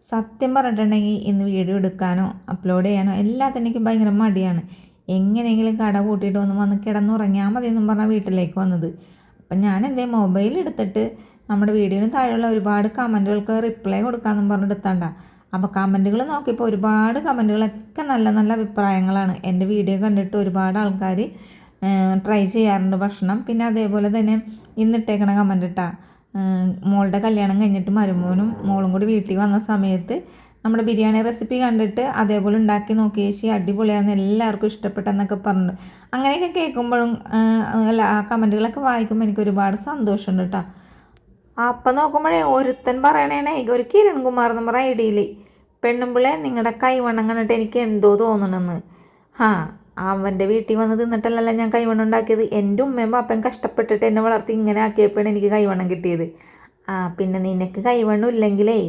സത്യം പറഞ്ഞിട്ടുണ്ടെങ്കിൽ ഇന്ന് വീഡിയോ എടുക്കാനോ അപ്ലോഡ് ചെയ്യാനോ എല്ലാത്തിനും എനിക്ക് ഭയങ്കര മടിയാണ്. എങ്ങനെയെങ്കിലും കട കൂട്ടിയിട്ട് ഒന്ന് വന്ന് കിടന്നുറങ്ങിയാൽ മതി എന്നും പറഞ്ഞാൽ വീട്ടിലേക്ക് വന്നത്. അപ്പം ഞാൻ എന്തേ മൊബൈൽ എടുത്തിട്ട് നമ്മുടെ വീഡിയോന് താഴെയുള്ള ഒരുപാട് കമന്റുകൾക്ക് റിപ്ലൈ കൊടുക്കാമെന്നും പറഞ്ഞ് എടുത്തണ്ട. അപ്പോൾ കമന്റുകൾ നോക്കിയപ്പോൾ ഒരുപാട് കമന്റുകളൊക്കെ നല്ല നല്ല അഭിപ്രായങ്ങളാണ്. എന്റെ വീഡിയോ കണ്ടിട്ട് ഒരുപാട് ആൾക്കാർ ട്രൈ ചെയ്യാറുണ്ട് ഭക്ഷണം. പിന്നെ അതേപോലെ തന്നെ ഇന്നിട്ടേക്കണ കമന്റ് ഇട്ടാ മോളുടെ കല്യാണം കഴിഞ്ഞിട്ട് മരുമോനും മോളും കൂടി വീട്ടിൽ വന്ന സമയത്ത് നമ്മുടെ ബിരിയാണി റെസിപ്പി കണ്ടിട്ട് അതേപോലെ ഉണ്ടാക്കി നോക്കി ചേച്ചി അടിപൊളിയാണെന്ന് എല്ലാവർക്കും ഇഷ്ടപ്പെട്ടെന്നൊക്കെ പറഞ്ഞു. അങ്ങനെയൊക്കെ കേൾക്കുമ്പോഴും അല്ല ആ കമന്റുകളൊക്കെ വായിക്കുമ്പോൾ എനിക്ക് ഒരുപാട് സന്തോഷമുണ്ട് കേട്ടോ അപ്പം നോക്കുമ്പോഴേ ഒരുത്തൻ പറയണേണേ ഒരു കിരൺ കുമാർ എന്ന് പറഞ്ഞ ഐഡിയയിൽ പെണ്ണുമ്പിളെ നിങ്ങളുടെ കൈവണ്ണം കണ്ടിട്ട് എനിക്ക് എന്തോ തോന്നണമെന്ന് ഹാ അവന്റെ വീട്ടിൽ വന്ന് തിന്നിട്ടല്ലല്ലോ ഞാൻ കൈവണ്ണം ഉണ്ടാക്കിയത്. എന്റെ ഉമ്മയും പാപ്പയും കഷ്ടപ്പെട്ടിട്ട് എന്നെ വളർത്തി ഇങ്ങനെ ആക്കിയപ്പോഴാണ് എനിക്ക് കൈവണ്ണം കിട്ടിയത്. ആ പിന്നെ നിനക്ക് കൈവണ്ണം ഇല്ലെങ്കിലേ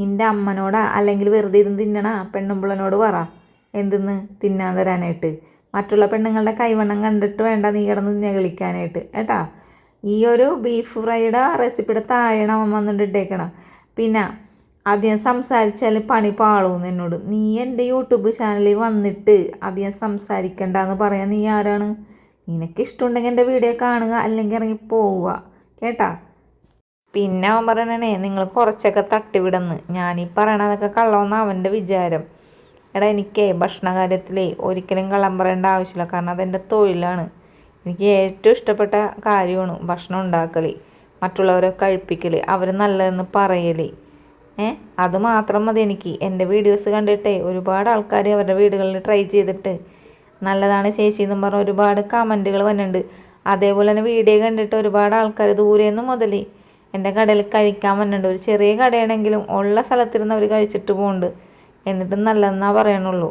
നിന്റെ അമ്മനോടാ അല്ലെങ്കിൽ വെറുതെ ഇരുന്ന് തിന്നണ പെണ്ണുമ്പിളനോട് പറ. എന്തെന്ന് തിന്നാൻ തരാനായിട്ട്? മറ്റുള്ള പെണ്ണുങ്ങളുടെ കൈവണ്ണം കണ്ടിട്ട് വേണ്ട നീ കിടന്ന് ഞകളിക്കാനായിട്ട് കേട്ടാ? ഈ ഒരു ബീഫ് ഫ്രൈയുടെ റെസിപ്പിയുടെ താഴെയാണ് അവൻ വന്നിട്ട് ഇട്ടേക്കണം. പിന്നെ അധികം സംസാരിച്ചാൽ പണി പാളൂന്ന് എന്നോട്. നീ എന്റെ യൂട്യൂബ് ചാനലിൽ വന്നിട്ട് അധികം സംസാരിക്കണ്ടെന്ന് പറയാൻ നീ ആരാണ്? നിനക്ക് ഇഷ്ടമുണ്ടെങ്കിൽ എന്റെ വീഡിയോ കാണുക അല്ലെങ്കിൽ ഇറങ്ങി പോവുക. കേട്ടാ? പിന്നെ അവൻ പറയണേ നിങ്ങൾ കുറച്ചൊക്കെ തട്ടിവിടന്ന്. ഞാനീ പറയണതൊക്കെ കള്ളമെന്ന് അവന്റെ വിചാരം. എടാ എനിക്കേ ഭക്ഷണ കാര്യത്തിലേ ഒരിക്കലും കള്ളം പറയേണ്ട ആവശ്യമില്ല. കാരണം അതെന്റെ തൊഴിലാണ്. എനിക്ക് ഏറ്റവും ഇഷ്ടപ്പെട്ട കാര്യമാണ് ഭക്ഷണം ഉണ്ടാക്കൽ മറ്റുള്ളവരെ കഴിപ്പിക്കൽ അവർ നല്ലതെന്ന് പറയൽ ഏ? അത് മാത്രം മതി എനിക്ക്. എന്റെ വീഡിയോസ് കണ്ടിട്ടേ ഒരുപാട് ആൾക്കാർ അവരുടെ വീടുകളിൽ ട്രൈ ചെയ്തിട്ട്. നല്ലതാണ് ചേച്ചി എന്നും പറഞ്ഞ് ഒരുപാട് കമന്റുകൾ വന്നിട്ടുണ്ട്. അതേപോലെ തന്നെ വീഡിയോ കണ്ടിട്ട് ഒരുപാട് ആൾക്കാർ ദൂരെ നിന്ന് മുതൽ എന്റെ കടയിൽ കഴിക്കാൻ വന്നിട്ടുണ്ട്. ഒരു ചെറിയ കടയാണെങ്കിലും ഉള്ള സ്ഥലത്തിരുന്ന് അവർ കഴിച്ചിട്ട് പോകുന്നുണ്ട് എന്നിട്ട് നല്ലതെന്നാ പറയണുള്ളൂ.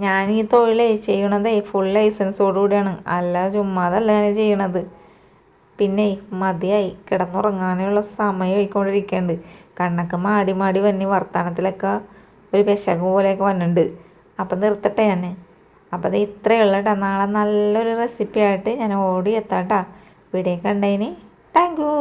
ഞാൻ ഈ തൊഴിലേ ചെയ്യണതേ ഫുൾ ലൈസൻസോടു കൂടിയാണ്. അല്ല ചുമ്മാതല്ല ഞാൻ ചെയ്യണത്. പിന്നെ മതിയായി. കിടന്നുറങ്ങാനുള്ള സമയം ആയിക്കൊണ്ടിരിക്കുന്നുണ്ട് കണ്ണൊക്കെ മാടി മാടി വന്നി വർത്തമാനത്തിലൊക്കെ ഒരു പെശക് പോലെയൊക്കെ വന്നിട്ടുണ്ട് അപ്പം നിർത്തട്ടെ ഞാൻ അപ്പം അത് ഉള്ളൂ കേട്ടോ നാളെ നല്ലൊരു റെസിപ്പി ആയിട്ട് ഞാൻ ഓടി എത്താം കേട്ടോ വീഡിയോ കണ്ടതിന് താങ്ക് യു